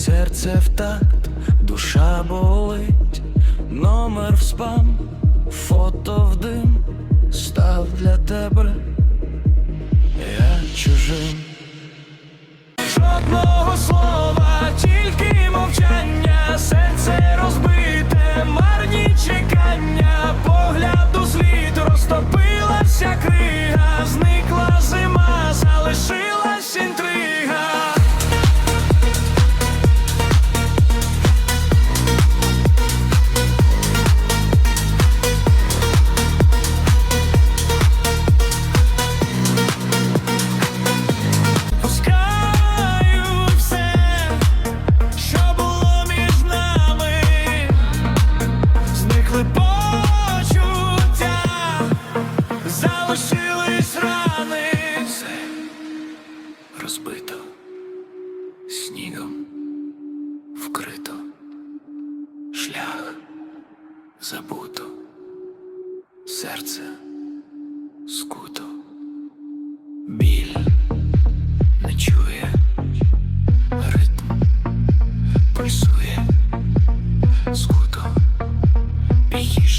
серце в такт, душа болить, номер в спам, фото в дим, став для тебе. снігом. Вкрито, шлях забуто, серце скуто, біль не ритм пульсує, скуто, п'є.